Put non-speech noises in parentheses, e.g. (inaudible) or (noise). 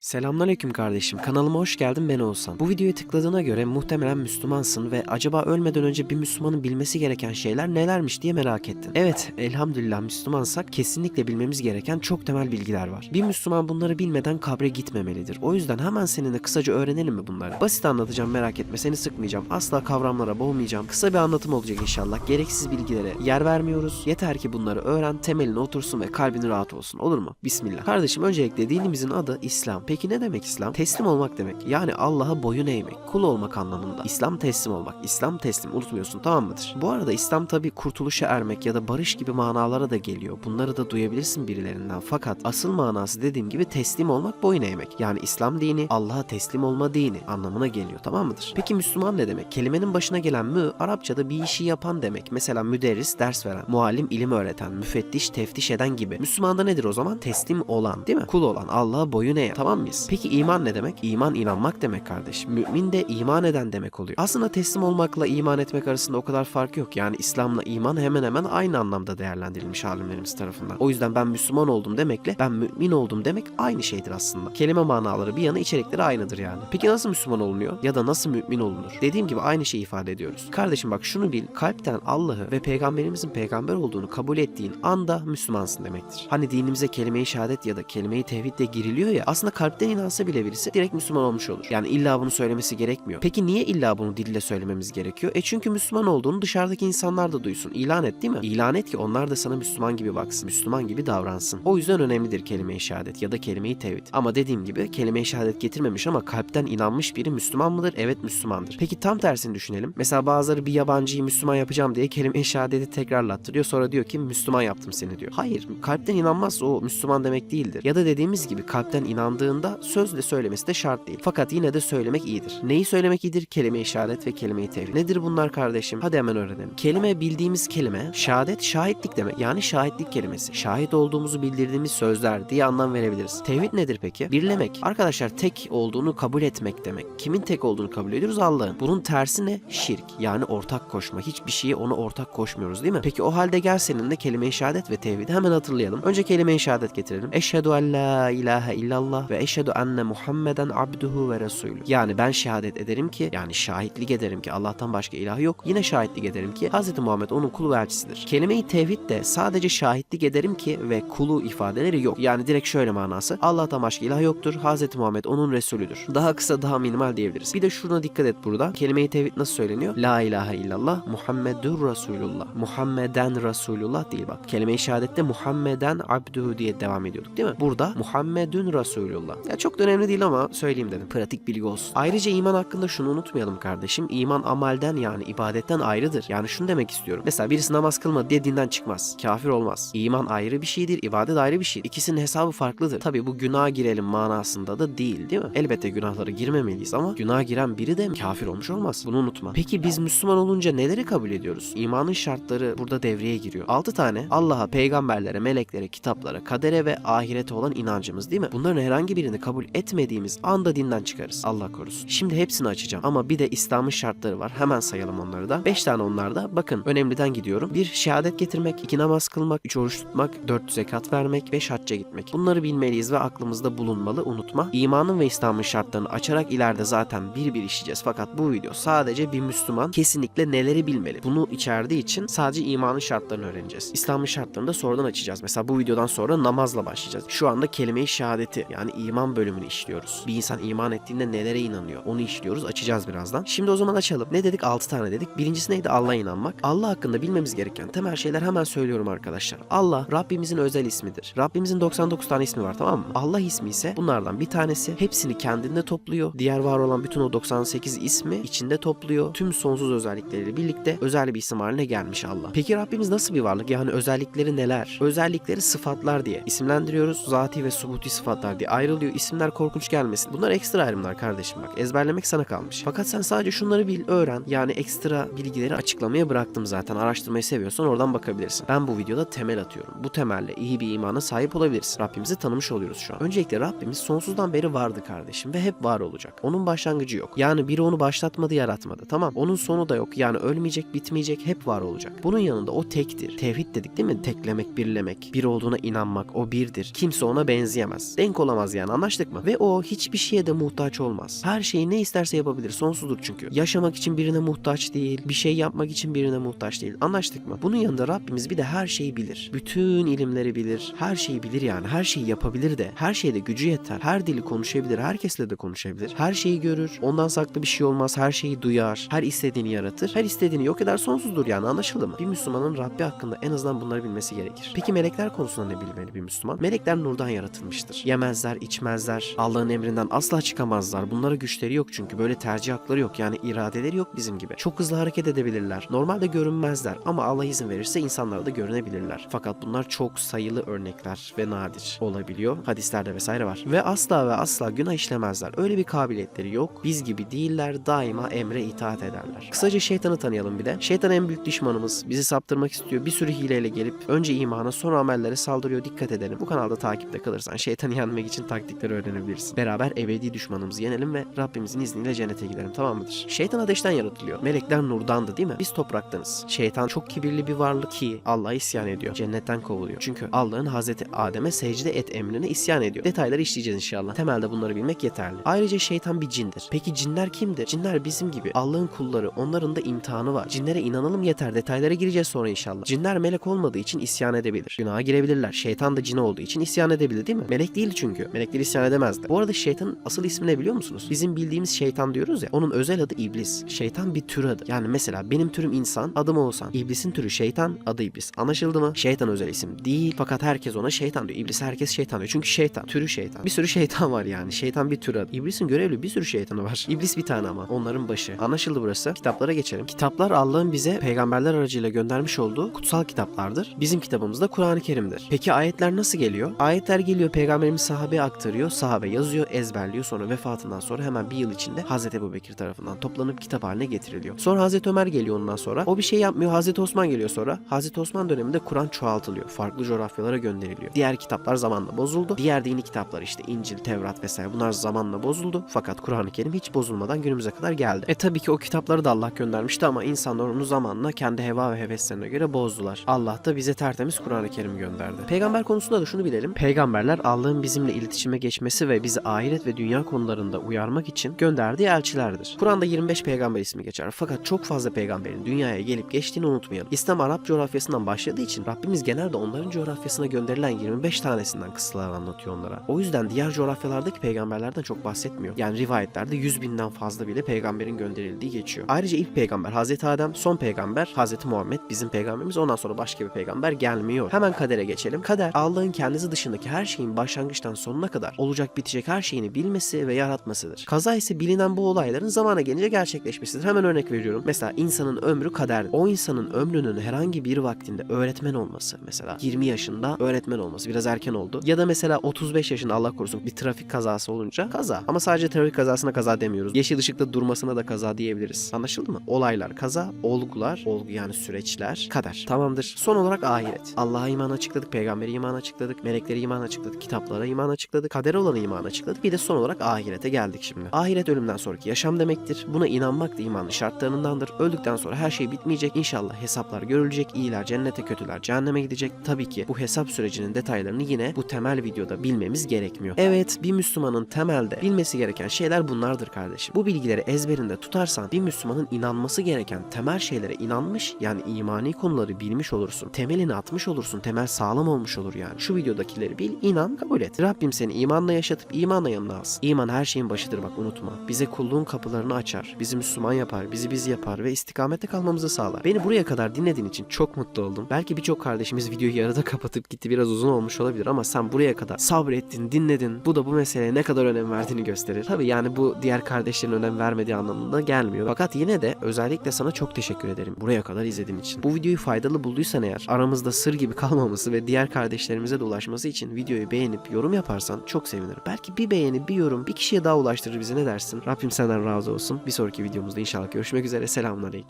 Selamünaleyküm kardeşim. Kanalıma hoş geldin ben Oğuzhan. Bu videoya tıkladığına göre muhtemelen Müslümansın ve acaba ölmeden önce bir Müslümanın bilmesi gereken şeyler nelermiş diye merak ettin. Evet, elhamdülillah Müslümansak kesinlikle bilmemiz gereken çok temel bilgiler var. Bir Müslüman bunları bilmeden kabre gitmemelidir. O yüzden hemen seninle kısaca öğrenelim mi bunları? Basit anlatacağım merak etme seni sıkmayacağım. Asla kavramlara boğmayacağım. Kısa bir anlatım olacak inşallah. Gereksiz bilgilere yer vermiyoruz. Yeter ki bunları öğren, temeline otursun ve kalbin rahat olsun. Olur mu? Bismillah. Kardeşim öncelikle dinimizin adı İslam. Peki ne demek İslam? Teslim olmak demek. Yani Allah'a boyun eğmek, kul olmak anlamında. İslam teslim olmak. İslam teslim unutmuyorsun tamam mıdır? Bu arada İslam tabi kurtuluşa ermek ya da barış gibi manalara da geliyor. Bunları da duyabilirsin birilerinden. Fakat asıl manası dediğim gibi teslim olmak, boyun eğmek. Yani İslam dini Allah'a teslim olma dini anlamına geliyor tamam mıdır? Peki Müslüman ne demek? Kelimenin başına gelen mü Arapçada bir işi yapan demek. Mesela müderris ders veren, muallim ilim öğreten, müfettiş teftiş eden gibi. Müslümanda nedir o zaman? Teslim olan değil mi? Kul olan, Allah'a boyun eğen. Tamam mıyız? Peki iman ne demek? İman inanmak demek kardeşim. Mümin de iman eden demek oluyor. Aslında teslim olmakla iman etmek arasında o kadar fark yok. Yani İslam'la iman hemen hemen aynı anlamda değerlendirilmiş alimlerimiz tarafından. O yüzden ben Müslüman oldum demekle ben mümin oldum demek aynı şeydir aslında. Kelime manaları bir yana içerikleri aynıdır yani. Peki nasıl Müslüman olunuyor? Ya da nasıl mümin olunur? Dediğim gibi aynı şeyi ifade ediyoruz. Kardeşim bak şunu bil. Kalpten Allah'ı ve peygamberimizin peygamber olduğunu kabul ettiğin anda Müslümansın demektir. Hani dinimize kelime-i şehadet ya da kelime-i tevhid de giriliyor ya aslında kalpten inansa bile birisi direkt Müslüman olmuş olur. Yani illa bunu söylemesi gerekmiyor. Peki niye illa bunu dille söylememiz gerekiyor? E çünkü Müslüman olduğunu dışarıdaki insanlar da duysun. İlan et değil mi? İlan et ki onlar da sana Müslüman gibi baksın. Müslüman gibi davransın. O yüzden önemlidir kelime-i şehadet ya da kelime-i tevhid. Ama dediğim gibi kelime-i şehadet getirmemiş ama kalpten inanmış biri Müslüman mıdır? Evet Müslümandır. Peki tam tersini düşünelim. Mesela bazıları bir yabancıyı Müslüman yapacağım diye kelime-i şehadeti tekrarlattırıyor. Sonra diyor ki Müslüman yaptım seni diyor. Hayır. Kalpten inanmazsa o Müslüman demek değildir. Ya da dediğimiz gibi kalpten inandığında sözle söylemesi de şart değil. Fakat yine de söylemek iyidir. Neyi söylemek iyidir? Kelime-i şehadet ve kelime-i tevhid. Nedir bunlar kardeşim? Hadi hemen öğrenelim. Kelime bildiğimiz kelime, şehadet şahitlik demek. Yani şahitlik kelimesi. Şahit olduğumuzu bildirdiğimiz sözler diye anlam verebiliriz. Tevhid nedir peki? Birlemek. Arkadaşlar tek olduğunu kabul etmek demek. Kimin tek olduğunu kabul ediyoruz? Allah'ın. Bunun tersi ne? Şirk. Yani ortak koşma. Hiçbir şeye ona ortak koşmuyoruz değil mi? Peki o halde gel seninle kelime-i şehadet ve tevhidi hemen hatırlayalım. Önce kelime-i şehadet getirelim. Eşhedü en la ilahe illallah ve eşhedü enne Muhammeden abduhu ve resulü. Yani ben şehadet ederim ki yani şahitlik ederim ki Allah'tan başka ilah yok. Yine şahitlik ederim ki Hz. Muhammed onun kulu ve elçisidir. Kelime-i tevhid de sadece şahitlik ederim ki ve kulu ifadeleri yok. Yani direkt şöyle manası. Allah'tan başka ilah yoktur. Hz. Muhammed onun resulüdür. Daha kısa daha minimal diyebiliriz. Bir de şuna dikkat et burada. Kelime-i tevhid nasıl söyleniyor? La ilahe illallah Muhammedur Resulullah. Muhammeden Resulullah değil bak. Kelime-i şehadette Muhammeden abduhu diye devam ediyorduk değil mi? Burada Muhammedun Resulullah. Ya çok da önemli değil ama söyleyeyim dedim. Pratik bilgi olsun. Ayrıca iman hakkında şunu unutmayalım kardeşim. İman amalden yani ibadetten ayrıdır. Yani şunu demek istiyorum. Mesela birisi namaz kılmadı diye dinden çıkmaz. Kafir olmaz. İman ayrı bir şeydir, ibadet ayrı bir şey. İkisinin hesabı farklıdır. Tabi bu günaha girelim manasında da değil değil mi? Elbette günahlara girmemeliyiz ama günaha giren biri de kafir olmuş olmaz. Bunu unutma. Peki biz Müslüman olunca neleri kabul ediyoruz? İmanın şartları burada devreye giriyor. 6 tane Allah'a, peygamberlere, meleklere, kitaplara, kadere ve ahirete olan inancımız değil mi? Bunların herhangi birini kabul etmediğimiz anda dinden çıkarız. Allah korusun. Şimdi hepsini açacağım ama bir de İslam'ın şartları var. Hemen sayalım onları da. 5 tane onlarda. Bakın önemliden gidiyorum. 1. Şehadet getirmek, 2. Namaz kılmak, 3. Oruç tutmak, 4. Zekat vermek, 5. Hacca gitmek. Bunları bilmeliyiz ve aklımızda bulunmalı. Unutma. İmanın ve İslam'ın şartlarını açarak ileride zaten bir bir işleyeceğiz. Fakat bu video sadece bir Müslüman kesinlikle neleri bilmeli. Bunu içerdiği için sadece imanın şartlarını öğreneceğiz. İslam'ın şartlarını da sonradan açacağız. Mesela bu videodan sonra namazla başlayacağız. Şu anda kelime-i şehadeti yani iman bölümünü işliyoruz. Bir insan iman ettiğinde nelere inanıyor? Onu işliyoruz. Açacağız birazdan. Şimdi o zaman açalım. Ne dedik? 6 tane dedik. Birincisi neydi? Allah'a inanmak. Allah hakkında bilmemiz gereken temel şeyler hemen söylüyorum arkadaşlar. Allah Rabbimizin özel ismidir. Rabbimizin 99 tane ismi var tamam mı? Allah ismi ise bunlardan bir tanesi. Hepsini kendinde topluyor. Diğer var olan bütün o 98 ismi içinde topluyor. Tüm sonsuz özellikleriyle birlikte özel bir isim haline gelmiş Allah. Peki Rabbimiz nasıl bir varlık? Yani özellikleri neler? Özellikleri sıfatlar diye isimlendiriyoruz. Zati ve subuti sıfatlar diye ayrılıyor. İsimler korkunç gelmesin. Bunlar ekstra ayrımlar kardeşim bak. Ezberlemek sana kalmış. Fakat sen sadece şunları bil, öğren. Yani ekstra bilgileri açıklamaya bıraktım zaten. Araştırmayı seviyorsan oradan bakabilirsin. Ben bu videoda temel atıyorum. Bu temelle iyi bir imana sahip olabilirsin. Rabbimizi tanımış oluyoruz şu an. Öncelikle Rabbimiz sonsuzdan beri vardı kardeşim ve hep var olacak. Onun başlangıcı yok. Yani biri onu başlatmadı, yaratmadı. Tamam. Onun sonu da yok. Yani ölmeyecek, bitmeyecek, hep var olacak. Bunun yanında o tektir. Tevhid dedik değil mi? Teklemek, birlemek, bir olduğuna inanmak, o birdir. Kimse ona benzeyemez. Denk olamaz yani yani anlaştık mı? Ve o hiçbir şeye de muhtaç olmaz. Her şeyi ne isterse yapabilir. Sonsuzdur çünkü. Yaşamak için birine muhtaç değil. Bir şey yapmak için birine muhtaç değil. Anlaştık mı? Bunun yanında Rabbimiz bir de her şeyi bilir. Bütün ilimleri bilir. Her şeyi bilir yani. Her şeyi yapabilir de. Her şeyde gücü yeter. Her dili konuşabilir. Herkesle de konuşabilir. Her şeyi görür. Ondan saklı bir şey olmaz. Her şeyi duyar. Her istediğini yaratır. Her istediğini yok eder. Sonsuzdur yani anlaşıldı mı? Bir Müslümanın Rabbi hakkında en azından bunları bilmesi gerekir. Peki melekler konusunda ne bilmeli bir Müslüman? Melekler nurdan yaratılmıştır. Yemezler, içmezler. Allah'ın emrinden asla çıkamazlar. Bunlara güçleri yok çünkü böyle tercih hakları yok. Yani iradeleri yok bizim gibi. Çok hızlı hareket edebilirler. Normalde görünmezler ama Allah izin verirse insanlara da görünebilirler. Fakat bunlar çok sayılı örnekler ve nadir olabiliyor. Hadislerde vesaire var. Ve asla ve asla günah işlemezler. Öyle bir kabiliyetleri yok. Biz gibi değiller. Daima emre itaat ederler. Kısaca şeytanı tanıyalım bir de. Şeytan en büyük düşmanımız. Bizi saptırmak istiyor. Bir sürü hileyle gelip önce imana sonra amellere saldırıyor. Dikkat edelim. Bu kanalda takipte kalırsan şeytanı yenmek için taktikleri öğrenebilirsin. Beraber ebedi düşmanımızı yenelim ve Rabbimizin izniyle cennete gidelim tamam mıdır? Şeytan ateşten yaratılıyor. Melekler nurdandı değil mi? Biz topraktanız. Şeytan çok kibirli bir varlık ki Allah'a isyan ediyor. Cennetten kovuluyor. Çünkü Allah'ın Hazreti Adem'e secde et emrine isyan ediyor. Detayları işleyeceğiz inşallah. Temelde bunları bilmek yeterli. Ayrıca şeytan bir cindir. Peki cinler kimdir? Cinler bizim gibi. Allah'ın kulları. Onların da imtihanı var. Cinlere inanalım yeter. Detaylara gireceğiz sonra inşallah. Cinler melek olmadığı için isyan edebilir. Günaha girebilirler. Şeytan da cin olduğu için isyan edebilir değil mi? Melek değil çünkü. İsyan edemezdi. Bu arada şeytanın asıl ismi ne biliyor musunuz? Bizim bildiğimiz şeytan diyoruz ya. Onun özel adı iblis. Şeytan bir tür adı. Yani mesela benim türüm insan, adım Oğuzhan. İblisin türü şeytan, adı iblis. Anlaşıldı mı? Şeytan özel isim değil. Fakat herkes ona şeytan diyor. İblis herkes şeytan diyor. Çünkü şeytan. Türü şeytan. Bir sürü şeytan var yani. Şeytan bir tür adı. İblisin görevli bir sürü şeytanı var. İblis bir tane ama. Onların başı. Anlaşıldı burası. Kitaplara geçelim. Kitaplar Allah'ın bize peygamberler aracıyla göndermiş olduğu kutsal kitaplardır. Bizim kitabımız da Kur'an-ı Kerim'dir. Peki ayetler nasıl geliyor? Ayetler geliyor peygamberimiz sahabeye aktarıyor. Sahabe yazıyor, ezberliyor. Sonra vefatından sonra hemen bir yıl içinde Hazreti Ebu Bekir tarafından toplanıp kitap haline getiriliyor. Sonra Hazreti Ömer geliyor ondan sonra. O bir şey yapmıyor. Hazreti Osman geliyor sonra. Hazreti Osman döneminde Kur'an çoğaltılıyor. Farklı coğrafyalara gönderiliyor. Diğer kitaplar zamanla bozuldu. Diğer dini kitaplar işte İncil, Tevrat vesaire bunlar zamanla bozuldu. Fakat Kur'an-ı Kerim hiç bozulmadan günümüze kadar geldi. E tabii ki o kitapları da Allah göndermişti ama insanlar onu zamanla kendi heva ve heveslerine göre bozdular. Allah da bize tertemiz Kur'an-ı Kerim gönderdi. Peygamber konusunda da şunu bilelim. Peygamberler Allah'ın bizimle iletişime geçmesi ve bizi ahiret ve dünya konularında uyarmak için gönderdiği elçilerdir. Kur'an'da 25 peygamber ismi geçer fakat çok fazla peygamberin dünyaya gelip geçtiğini unutmayalım. İslam Arap coğrafyasından başladığı için Rabbimiz genelde onların coğrafyasına gönderilen 25 tanesinden kıssalar anlatıyor onlara. O yüzden diğer coğrafyalardaki peygamberlerden çok bahsetmiyor. Yani rivayetlerde 100 binden fazla bile peygamberin gönderildiği geçiyor. Ayrıca ilk peygamber Hazreti Adem, son peygamber Hazreti Muhammed bizim peygamberimiz ondan sonra başka bir peygamber gelmiyor. Hemen kadere geçelim. Kader Allah'ın kendisi dışındaki her şeyin başlangıçtan sonuna kadar olacak bitecek her şeyini bilmesi ve yaratmasıdır. Kaza ise bilinen bu olayların zamana gelince gerçekleşmesidir. Hemen örnek veriyorum. Mesela insanın ömrü kader. O insanın ömrünün herhangi bir vaktinde öğretmen olması mesela 20 yaşında öğretmen olması biraz erken oldu. Ya da mesela 35 yaşında Allah korusun bir trafik kazası olunca kaza. Ama sadece trafik kazasına kaza demiyoruz. Yeşil ışıkta durmasına da kaza diyebiliriz. Anlaşıldı mı? Olaylar kaza, olgular, olgu yani süreçler, kader. Tamamdır. Son olarak ahiret. Allah'a iman açıkladık, peygamberi iman açıkladık, melekleri iman açıkladık, kitaplara iman açıkladık, kadere olan iman açıkladık. Bir de son olarak ahirete geldik şimdi. Ahiret ölümden sonraki yaşam demektir. Buna inanmak da imanın şartlarındandır. Öldükten sonra her şey bitmeyecek. İnşallah hesaplar görülecek. İyiler cennete, kötüler cehenneme gidecek. Tabii ki bu hesap sürecinin detaylarını yine bu temel videoda bilmemiz gerekmiyor. Evet, bir Müslümanın temelde bilmesi gereken şeyler bunlardır kardeşim. Bu bilgileri ezberinde tutarsan bir Müslümanın inanması gereken temel şeylere inanmış yani imani konuları bilmiş olursun. Temelini atmış olursun. Temel sağlam olmuş olur yani. Şu videodakileri bil, inan, kabul et. Rabbim seni imanla yaşatıp imanla yanına alsın. İman her şeyin başıdır bak unutma. Bize kulluğun kapılarını açar. Bizi Müslüman yapar, bizi biz yapar ve istikamette kalmamızı sağlar. Beni buraya kadar dinlediğin için çok mutlu oldum. Belki birçok kardeşimiz videoyu (laughs) yarıda kapatıp gitti biraz uzun olmuş olabilir ama sen buraya kadar sabrettin, dinledin. Bu da bu meseleye ne kadar önem verdiğini gösterir. Tabii yani bu diğer kardeşlerin önem vermediği anlamında gelmiyor. Fakat yine de özellikle sana çok teşekkür ederim buraya kadar izlediğin için. Bu videoyu faydalı bulduysan eğer aramızda sır gibi (laughs) kalmaması ve diğer kardeşlerimize de ulaşması için videoyu beğenip yorum yaparsan çok sevinirim. Belki bir beğeni, bir yorum bir kişiye daha ulaştırır bize ne dersin? Rabbim senden razı olsun. Bir sonraki videomuzda inşallah görüşmek üzere. Selamun aleyküm.